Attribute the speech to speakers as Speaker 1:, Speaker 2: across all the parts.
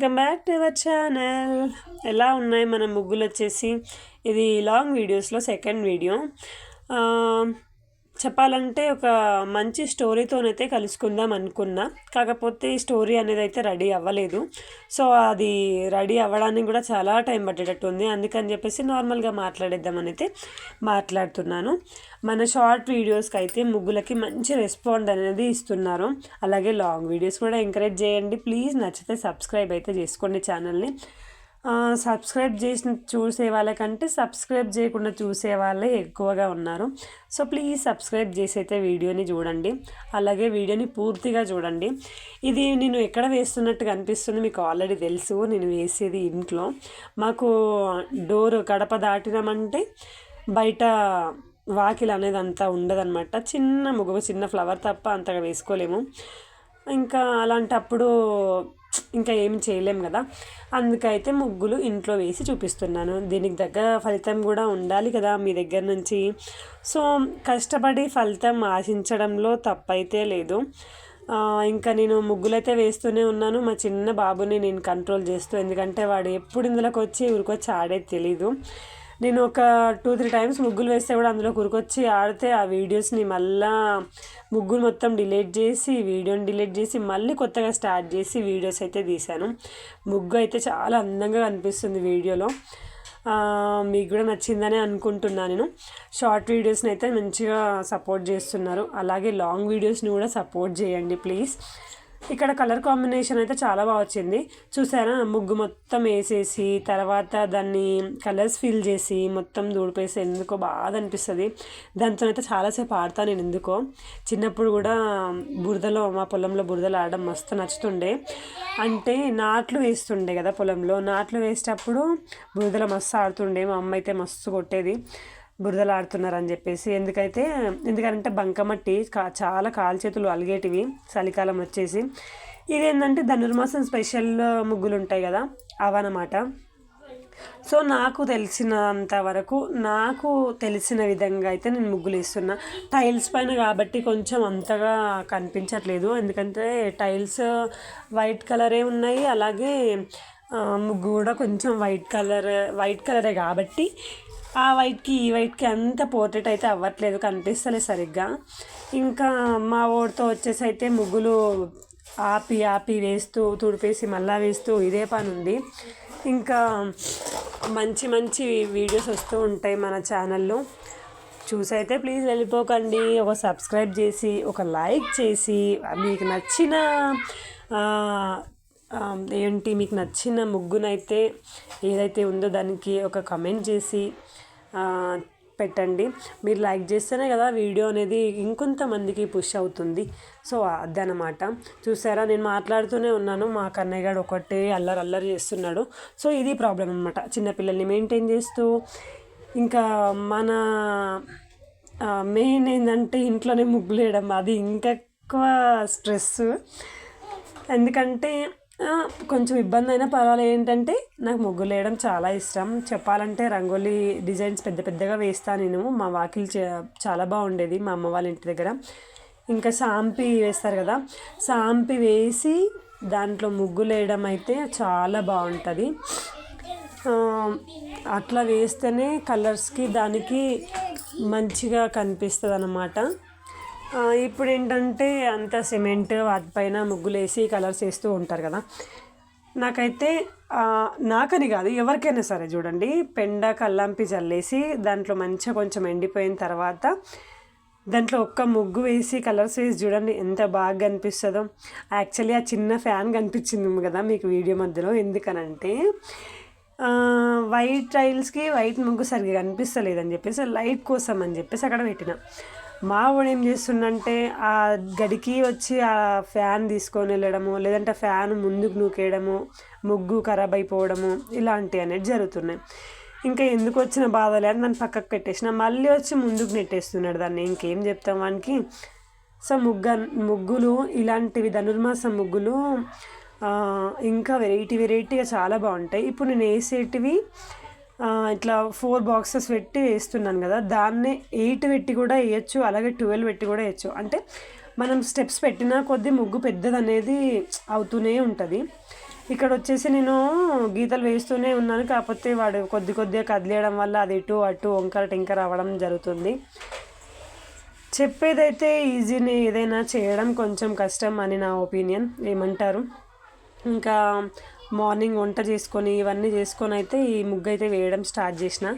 Speaker 1: Welcome back to our channel. ఎలా ఉన్నాయి మన ముగ్గులు వచ్చేసి? ఇది లాంగ్ వీడియోస్లో సెకండ్ వీడియో. చెప్పాలంటే ఒక మంచి స్టోరీతోనైతే కలుసుకుందాం అనుకున్నా. కాకపోతే ఈ స్టోరీ అనేది అయితే రెడీ అవ్వలేదు. సో అది రెడీ అవ్వడానికి కూడా చాలా టైం పట్టేటట్టు ఉంది అందుకని చెప్పేసి నార్మల్గా మాట్లాడేద్దామని అయితే మాట్లాడుతున్నాను. మన షార్ట్ వీడియోస్కి అయితే ముగ్గులకి మంచి రెస్పాండ్ అనేది ఇస్తున్నారు. అలాగే లాంగ్ వీడియోస్ కూడా ఎంకరేజ్ చేయండి. ప్లీజ్ నచ్చితే సబ్స్క్రైబ్ అయితే చేసుకోండి ఛానల్ని. సబ్స్క్రైబ్ చేసిన చూసే వాళ్ళకంటే సబ్స్క్రైబ్ చేయకుండా చూసే వాళ్ళే ఎక్కువగా ఉన్నారు. సో ప్లీజ్ సబ్స్క్రైబ్ చేసి అయితే వీడియోని చూడండి. అలాగే వీడియోని పూర్తిగా చూడండి. ఇది నేను ఎక్కడ వేస్తున్నట్టు కనిపిస్తుంది మీకు ఆల్రెడీ తెలుసు. నేను వేసేది ఇంట్లో. మాకు డోర్ గడప దాటినామంటే బయట వాకిల్ అనేది అంతా ఉండదన్నమాట. చిన్న ముగ్గు చిన్న ఫ్లవర్ తప్ప అంతగా వేసుకోలేము. ఇంకా అలాంటప్పుడు ఇంకా ఏమి చేయలేం కదా. అందుకైతే ముగ్గులు ఇంట్లో వేసి చూపిస్తున్నాను. దీనికి దగ్గర ఫలితం కూడా ఉండాలి కదా మీ దగ్గర నుంచి. సో కష్టపడి ఫలితం ఆశించడంలో తప్పైతే లేదు. ఇంకా నేను ముగ్గులైతే వేస్తూనే ఉన్నాను. మా చిన్న బాబుని నేను కంట్రోల్ చేస్తూ ఎందుకంటే వాడు ఎప్పుడు ఇందులోకి వచ్చి ఊరికొచ్చి ఆడేది తెలీదు. నేను ఒక టూ త్రీ టైమ్స్ ముగ్గులు వేస్తే కూడా అందులో కురుకొచ్చి ఆడితే ఆ వీడియోస్ని మళ్ళా ముగ్గులు మొత్తం డిలీట్ చేసి వీడియోని డిలీట్ చేసి మళ్ళీ కొత్తగా స్టార్ట్ చేసి వీడియోస్ అయితే తీశాను. ముగ్గు అయితే చాలా అందంగా కనిపిస్తుంది వీడియోలో. మీకు కూడా నచ్చిందని అనుకుంటున్నాను నేను. షార్ట్ వీడియోస్ని అయితే మంచిగా సపోర్ట్ చేస్తున్నారు. అలాగే లాంగ్ వీడియోస్ని కూడా సపోర్ట్ చేయండి ప్లీజ్. ఇక్కడ కలర్ కాంబినేషన్ అయితే చాలా బాగా వచ్చింది. చూసారా? ముగ్గు మొత్తం వేసేసి తర్వాత దాన్ని కలర్స్ ఫిల్ చేసి మొత్తం దూడిపేసి ఎందుకో బాధ అనిపిస్తుంది. దాంతో అయితే చాలాసేపు ఆడతా నేను ఎందుకో. చిన్నప్పుడు కూడా బురదలో మా పొలంలో బురదలు ఆడడం మస్తు నచ్చుతుండే. అంటే నాట్లు వేస్తుండే కదా పొలంలో. నాట్లు వేసేటప్పుడు బురదలో మస్తు ఆడుతుండే. మా అమ్మ అయితే మస్తు కొట్టేది. బురదలాడుతున్నారని చెప్పేసి. ఎందుకైతే ఎందుకంటే బంకమట్టి కా చాలా కాల్చేతులు అలిగేటివి చలికాలం వచ్చేసి. ఇదేంటంటే ధనుర్మాసం స్పెషల్ ముగ్గులు ఉంటాయి కదా అవన్నమాట. సో నాకు తెలిసినంత వరకు నాకు తెలిసిన విధంగా అయితే నేను ముగ్గులు వేస్తున్నా టైల్స్ పైన కాబట్టి కొంచెం అంతగా కనిపించట్లేదు. ఎందుకంటే టైల్స్ వైట్ కలరే ఉన్నాయి. అలాగే ముగ్గు కూడా కొంచెం వైట్ కలర్ వైట్ కలరే కాబట్టి ఆ వైట్కి ఈ వైట్కి అంత పోర్ట్రేట్ అయితే అవ్వట్లేదు కనిపిస్తలే సరిగ్గా. ఇంకా మా ఓడితో వచ్చేసి అయితే ముగ్గులు ఆపి ఆపి వేస్తూ తుడిపేసి మళ్ళా వేస్తూ ఇదే పని ఉంది ఇంకా మంచి మంచి వీడియోస్ వస్తూ ఉంటాయి మన ఛానల్లో. చూసైతే ప్లీజ్ వెళ్ళిపోకండి. ఒక సబ్స్క్రైబ్ చేసి ఒక లైక్ చేసి మీకు నచ్చిన ఏంటి మీకు నచ్చిన ముగ్గునైతే ఏదైతే ఉందో దానికి ఒక కమెంట్ చేసి పెట్టండి. మీరు లైక్ చేస్తేనే కదా వీడియో అనేది ఇంకొంతమందికి పుష్ అవుతుంది. సో అదనమాట చూసారా? నేను మాట్లాడుతూనే ఉన్నాను. మా కన్నయ్య గారు ఒకటే అల్లరి అల్లరి చేస్తున్నాడు. సో ఇది ప్రాబ్లం అనమాట చిన్నపిల్లల్ని మెయింటైన్ చేస్తూ ఇంకా మన మెయిన్ ఏంటంటే ఇంట్లోనే ముగ్గులు వేయడం అది ఇంకా ఎక్కువ స్ట్రెస్ ఎందుకంటే కొంచెం ఇబ్బంది అయినా పర్వాలేదు. ఏంటంటే నాకు ముగ్గులు వేయడం చాలా ఇష్టం. చెప్పాలంటే రంగోలీ డిజైన్స్ పెద్ద పెద్దగా వేస్తాను నేను. మా వాకిలి చాలా బాగుండేది మా అమ్మ వాళ్ళ ఇంటి దగ్గర. ఇంకా సాంపి వేస్తారు కదా సాంపి వేసి దాంట్లో ముగ్గులు వేయడం అయితే చాలా బాగుంటుంది. అట్లా వేస్తేనే కలర్స్కి దానికి మంచిగా కనిపిస్తుంది అన్నమాట ఇప్పుడు ఏంటంటే అంత సిమెంట్ వాటిపైన ముగ్గులేసి కలర్స్ వేస్తూ ఉంటారు కదా. నాకైతే నాకని కాదు ఎవరికైనా సరే చూడండి పెండ కల్లంపి చల్లేసి దాంట్లో మంచిగా కొంచెం ఎండిపోయిన తర్వాత దాంట్లో ఒక్క ముగ్గు వేసి కలర్స్ వేసి చూడండి ఎంత బాగా కనిపిస్తుందో. యాక్చువల్లీ ఆ చిన్న ఫ్యాన్ కనిపించింది కదా మీకు వీడియో మధ్యలో. ఎందుకనంటే వైట్ టైల్స్కి వైట్ ముగ్గు సరిగ్గా కనిపిస్తలేదని చెప్పేసి లైట్ కోసం అని చెప్పేసి అక్కడ పెట్టిన. మా వాడు ఏం చేస్తుండంటే ఆ గడికి వచ్చి ఆ ఫ్యాన్ తీసుకొని వెళ్ళడము లేదంటే ఫ్యాన్ ముందుకు నూకేయడము ముగ్గు ఖరాబ్ అయిపోవడము ఇలాంటివి అనేది జరుగుతున్నాయి. ఇంకా ఎందుకు వచ్చిన బాధలే అని దాన్ని పక్కకు పెట్టేసిన. మళ్ళీ వచ్చి ముందుకు నెట్టేస్తున్నాడు దాన్ని. ఇంకేం చెప్తాం వానికి? సో ముగ్గ ముగ్గులు ఇలాంటివి ధనుర్మాస ముగ్గులు ఇంకా వెరైటీ వెరైటీగా చాలా బాగుంటాయి. ఇప్పుడు నేను వేసేటివి ఇట్లా ఫోర్ బాక్సెస్ పెట్టి వేస్తున్నాను కదా దాన్నే ఎయిట్ పెట్టి కూడా వేయచ్చు అలాగే ట్వెల్వ్ పెట్టి కూడా వేయచ్చు. అంటే మనం స్టెప్స్ పెట్టిన కొద్దీ ముగ్గు పెద్దది అనేది అవుతూనే ఉంటుంది. ఇక్కడ వచ్చేసి నేను గీతలు వేస్తూనే ఉన్నాను కాకపోతే వాడు కొద్ది కొద్దిగా కదిలేయడం వల్ల అది ఇటు అటు వంకర టింకర అవ్వడం జరుగుతుంది. చెప్పేదైతే ఈజీని ఏదైనా చేయడం కొంచెం కష్టం అని నా ఒపీనియన్ ఏమంటారు? ఇంకా మార్నింగ్ వంట చేసుకొని ఇవన్నీ చేసుకొని అయితే ఈ ముగ్గు అయితే వేయడం స్టార్ట్ చేసిన.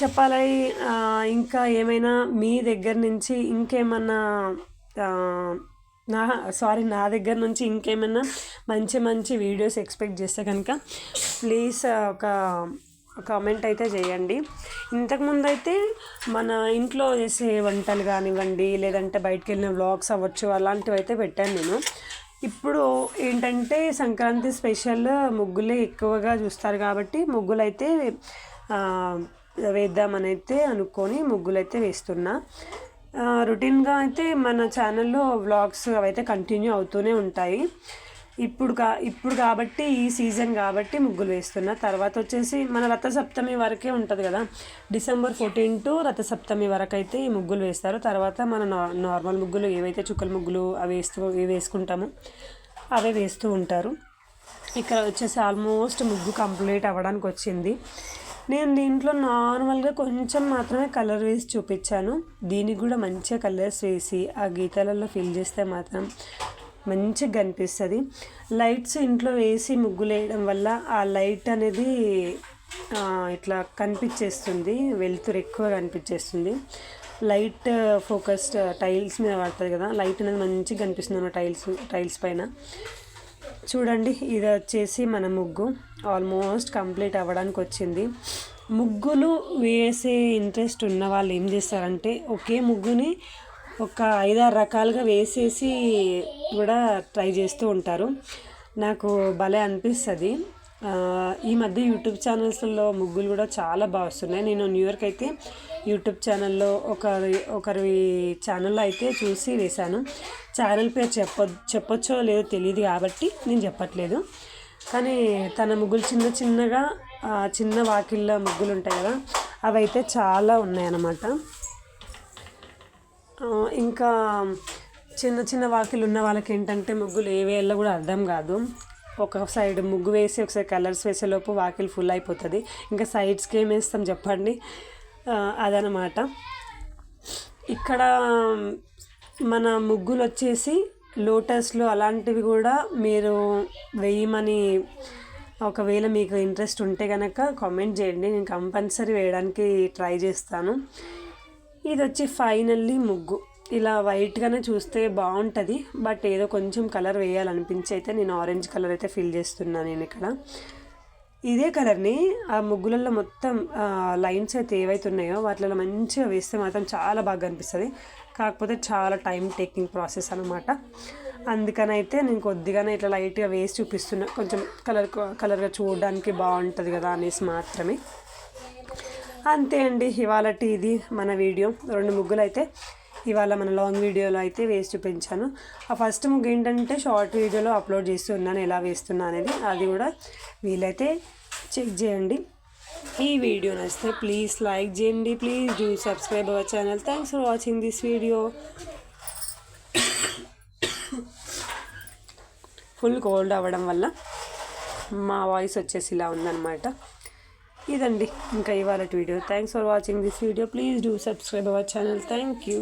Speaker 1: చెప్పాలి ఇంకా ఏమైనా మీ దగ్గర నుంచి ఇంకేమన్నా నా సారీ నా దగ్గర నుంచి ఇంకేమైనా మంచి మంచి వీడియోస్ ఎక్స్పెక్ట్ చేస్తే కనుక ప్లీజ్ ఒక కామెంట్ అయితే చేయండి. ఇంతకుముందు అయితే మన ఇంట్లో చేసే వంటలు కానివ్వండి లేదంటే బయటకు వెళ్ళిన వ్లాగ్స్ అవ్వచ్చు అలాంటివి అయితే పెట్టాను నేను. ఇప్పుడు ఏంటంటే సంక్రాంతి స్పెషల్ ముగ్గులే ఎక్కువగా చూస్తారు కాబట్టి ముగ్గులు అయితే అనుకొని ముగ్గులు అయితే వేస్తున్నా రొటీన్గా అయితే మన ఛానల్లో వ్లాగ్స్ అవైతే కంటిన్యూ అవుతూనే ఉంటాయి. ఇప్పుడు కా ఇప్పుడు కాబట్టి ఈ సీజన్ కాబట్టి ముగ్గులు వేస్తున్నా. తర్వాత వచ్చేసి మన రథసప్తమి వరకే ఉంటుంది కదా. డిసెంబర్ ఫోర్టీన్ టు రథసప్తమి వరకు అయితే ఈ ముగ్గులు వేస్తారు. తర్వాత మన నార్మల్ ముగ్గులు ఏవైతే చుక్కల ముగ్గులు అవి వేస్తూ ఇవి వేసుకుంటామో అవే వేస్తూ ఉంటారు. ఇక్కడ వచ్చేసి ఆల్మోస్ట్ ముగ్గు కంప్లీట్ అవ్వడానికి వచ్చింది. నేను దీంట్లో నార్మల్గా కొంచెం మాత్రమే కలర్ వేసి చూపించాను. దీనికి కూడా మంచిగా కలర్స్ వేసి ఆ గీతాలలో ఫిల్ చేస్తే మాత్రం మంచిగా కనిపిస్తుంది. లైట్స్ ఇంట్లో వేసి ముగ్గులు వేయడం వల్ల ఆ లైట్ అనేది ఇట్లా కనిపించేస్తుంది వెలుతురు ఎక్కువ కనిపించేస్తుంది లైట్ ఫోకస్డ్ టైల్స్ మీద పడుతుంది కదా లైట్ అనేది మంచిగా కనిపిస్తుంది మన టైల్స్ టైల్స్ పైన. చూడండి ఇది వచ్చేసి మన ముగ్గు. ఆల్మోస్ట్ కంప్లీట్ అవ్వడానికి వచ్చింది. ముగ్గులు వేసే ఇంట్రెస్ట్ ఉన్న వాళ్ళు ఏం చేస్తారంటే ఒకే ముగ్గుని ఒక ఐదారు రకాలుగా వేసేసి కూడా ట్రై చేస్తూ ఉంటారు. నాకు భలే అనిపిస్తుంది. ఈ మధ్య యూట్యూబ్ ఛానల్స్లో ముగ్గులు కూడా చాలా బాగా వస్తున్నాయి. నేను న్యూ ఇయర్కి అయితే యూట్యూబ్ ఛానల్లో ఒకరి ఒకరి ఛానల్లో అయితే చూసి వేశాను. ఛానల్ పేరు చెప్ప చెప్పొచ్చో లేదో తెలియదు కాబట్టి నేను చెప్పట్లేదు. కానీ తన ముగ్గులు చిన్న చిన్నగా చిన్న వాకిళ్ళ ముగ్గులు ఉంటాయి కదా అవి అయితే చాలా ఉన్నాయన్నమాట. ఇంకా చిన్న చిన్న వాకిలు ఉన్న వాళ్ళకి ఏంటంటే ముగ్గులు ఏ వేయాలో కూడా అర్థం కాదు. ఒక సైడ్ ముగ్గు వేసి ఒకసారి కలర్స్ వేసేలోపు వాకిలు ఫుల్ అయిపోతుంది. ఇంకా సైడ్స్కి ఏం వేస్తాం చెప్పండి? అదనమాట ఇక్కడ మన ముగ్గులు వచ్చేసి లోటస్లు అలాంటివి కూడా మీరు వేయమని ఒకవేళ మీకు ఇంట్రెస్ట్ ఉంటే కనుక కామెంట్ చేయండి. నేను కంపల్సరీ వేయడానికి ట్రై చేస్తాను. ఇది వచ్చి ఫైనల్లీ ముగ్గు. ఇలా వైట్గానే చూస్తే బాగుంటుంది బట్ ఏదో కొంచెం కలర్ వేయాలనిపించి అయితే నేను ఆరెంజ్ కలర్ అయితే ఫిల్ చేస్తున్నాను నేను ఇక్కడ ఇదే కలర్ని ఆ ముగ్గులలో మొత్తం లైన్స్ అయితే ఏవైతే ఉన్నాయో వాటిలో మంచిగా వేస్తే మాత్రం చాలా బాగా అనిపిస్తుంది కాకపోతే చాలా టైం టేకింగ్ ప్రాసెస్ అనమాట అందుకని అయితే నేను కొద్దిగానే ఇట్లా లైట్గా వేసి చూపిస్తున్నా. కొంచెం కలర్ కలర్గా చూడడానికి బాగుంటుంది కదా అనేసి మాత్రమే. అంతే అండి ఇవాళ ఇది మన వీడియో. రెండు ముగ్గులు అయితే ఇవాళ మన లాంగ్ వీడియోలో అయితే వేసి చూపించాను. ఆ ఫస్ట్ ముగ్గు ఏంటంటే షార్ట్ వీడియోలో అప్లోడ్ చేస్తున్నాను ఎలా వేస్తున్నా అనేది. అది కూడా వీలైతే చెక్ చేయండి. ఈ వీడియో నచ్చితే ప్లీజ్ లైక్ చేయండి please do subscribe our channel thanks for watching this video full cold అవ్వడం వల్ల మా వాయిస్ వచ్చేసి ఇలా ఉందన్నమాట. ఇదండి. ఇంకా ఇవాళ video. Thanks for watching this video please do subscribe our channel thank you